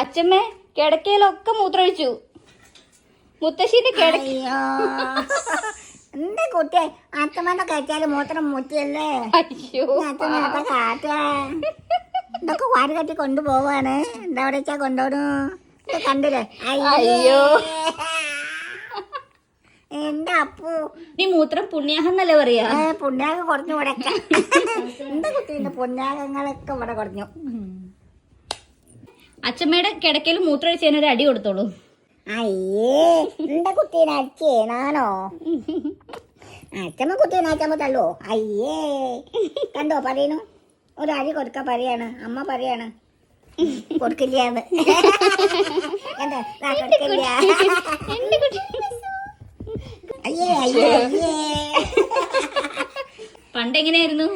അച്ഛമ്മേ കിടക്കയിലൊക്കെ മൂത്രമൊഴിച്ചു. മുത്തശ്ശിന്റെ കിടക്ക എന്റെ കുട്ടി? അച്ഛമ്മന്റെ കഴിച്ചാൽ മൂത്രം മുറ്റിയല്ലേ? അയ്യോ. അച്ഛനത്തെ കാറ്റ? ഇതൊക്കെ വാരി കട്ടി കൊണ്ടുപോവാണ്. എന്താ അവിടെ വെച്ചാ കൊണ്ടോണു കണ്ടില്ലേ? അയ്യോ. എന്റെ അപ്പു. നീ മൂത്രം പുണ്യാഹം എന്നല്ലേ പറയാ പുണ്യാഹം കുറഞ്ഞു ഇവിടെ എന്റെ കുട്ടീന്റെ പുണ്യാഹങ്ങളൊക്കെ ഇവിടെ കുറഞ്ഞു. അച്ഛമ്മയുടെ കിടക്കയിൽ മൂത്രമൊഴിച്ചതിന് ഒരു അടി കൊടുത്തോളൂ. അയ്യേ എന്റെ കുട്ടീനെ അടിച്ചേ നാനോ അച്ഛമ്മ കുട്ടീനെ അച്ഛമ്മ അയ്യേ. കണ്ടോ പറയുന്നു ഒരു അടി കൊടുക്ക പറയാണ്. അമ്മ പറയാണ്. കൊടുക്കില്ലാന്ന് കണ്ടോ ദാ കൊടുക്കില്ല. അയ്യേ അയ്യേ അയ്യേ. പണ്ട് എങ്ങനെയായിരുന്നു?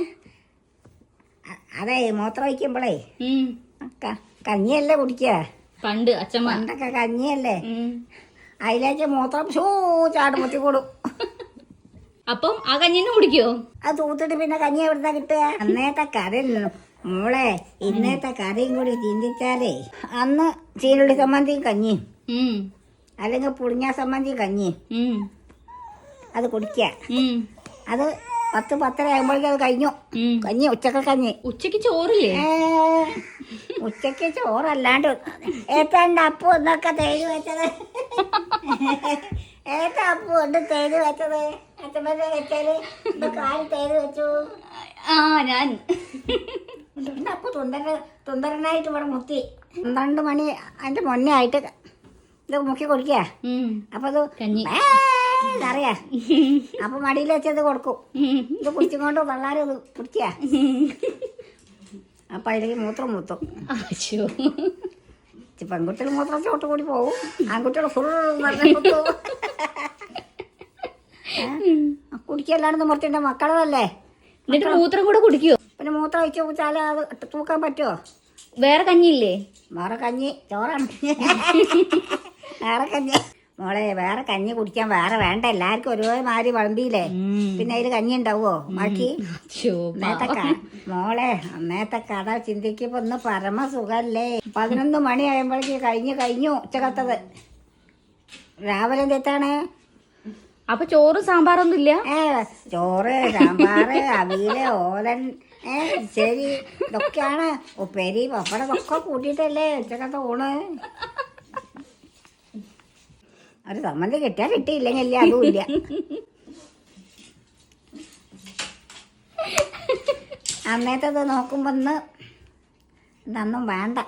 അ- അതെ മൂത്രം വയ്ക്കുമ്പോഴേ ഉം. കഞ്ഞിയല്ലേ കുടിക്കുക പണ്ട് അച്ഛമ്മ പണ്ടൊക്കെ കഞ്ഞിയല്ലേ. അതിലേക്ക് മൂത്രം ഷൂ ചാട് മുത്തിക്കൂടും അപ്പം ആ കഞ്ഞിന്ന് കുടിക്കോ? അത് തൂത്തിട്ട് പിന്നെ കഞ്ഞി എവിടുന്നാ കിട്ടുക? അന്നേത്തെ കറി മോളെ ഇന്നത്തെ കറിയും കൂടി ചിന്തിച്ചാലേ അന്ന് ചീരുള്ളി സമ്മന്തിയും കഞ്ഞിയും. ഉം. അല്ലെങ്കിൽ പുളിഞ്ഞ സമ്മന്തിയും കഞ്ഞിയും. ഉം. അത് കുടിക്കുക. അത് പത്ത് പത്തര ആകുമ്പോഴേക്കും അത് കഴിഞ്ഞു. കഞ്ഞി ഉച്ചയ്ക്ക് കഞ്ഞി. ഉച്ചയ്ക്ക് ചോറില്ലേ? ഉച്ചയ്ക്ക് ചോറല്ലാണ്ട് ഏത്താണ്ട് അപ്പു എന്നൊക്കെ തേടി വെച്ചത്. ഏത്ത അപ്പു ഉണ്ട് തേടി വെച്ചത്. അച്ഛമ്മന്റെ വെച്ചാൽ കാൽ തേടി വെച്ചു. ആ ഞാൻ. അപ്പു അപ്പൊ തുന്തര തുന്തരനായിട്ട് ഇവിടെ മുത്തി പന്ത്രണ്ട് മണി അതിന്റെ മുന്നേ ആയിട്ട് ഇത് മുക്കി കുടിക്കുക. അപ്പൊ അത് അറിയാ അപ്പൊ മടിയിൽ വെച്ചത് കൊടുക്കും. ഇത് കുടിച്ചും കൊണ്ട് തള്ളാരും ഇത് കുടിക്കുക. അപ്പൊ അതിലേക്ക് മൂത്രം മൂത്തും. ഇച്ചി പെൺകുട്ടികൾ മൂത്രം ചോട്ട് കൂടി പോകും ആൺകുട്ടികൾ ഫുൾ കുടിക്കല്ലാണ്ട് മുറിച്ചിന്റെ മക്കളതല്ലേ? എന്നിട്ട് മൂത്രം കൂടെ കുടിക്കോ? പിന്നെ മൂത്രം ഒഴിച്ച് കുടിച്ചാൽ അത് തൂക്കാൻ പറ്റുമോ വേറെ കഞ്ഞിയില്ലേ? വേറെ കഞ്ഞി ചോറാണ്. വേറെ കഞ്ഞി. മോളെ വേറെ കഞ്ഞി കുടിക്കാൻ വേറെ വേണ്ട. എല്ലാവർക്കും ഒരേ മാതിരി വളമ്പിയില്ലേ പിന്നെ അതിൽ കഞ്ഞി ഉണ്ടാവോ? ബാക്കി? അശ്ശോ, മോളെ അന്നേത്തെ കഥ ചിന്തിക്കുമ്പോ ഒന്ന് പരമ സുഖല്ലേ പതിനൊന്ന് മണി ആകുമ്പോഴേക്ക് കഴിഞ്ഞു കഴിഞ്ഞു ഉച്ചക്കത്തത്. രാവിലെ എന്തെത്താണേ അപ്പൊ ചോറ് സാമ്പാറൊന്നും ഇല്ല? ഏ ചോറ് സാമ്പാറ് അവിയൽ ഓലൻ. ഏ ശരി. ഇതൊക്കെയാണ് ഉപ്പേരി പപ്പടം ഒക്കെ കൂട്ടിയിട്ടല്ലേ ഉച്ചക്കത്തെ ഊണ്? ഒരു സമ്മതി കിട്ടിയാൽ കിട്ടിയില്ലെങ്കിൽ അതും ഇല്ല അന്നേത്തത് നോക്കുമ്പോന്ന് ഇതൊന്നും വേണ്ട.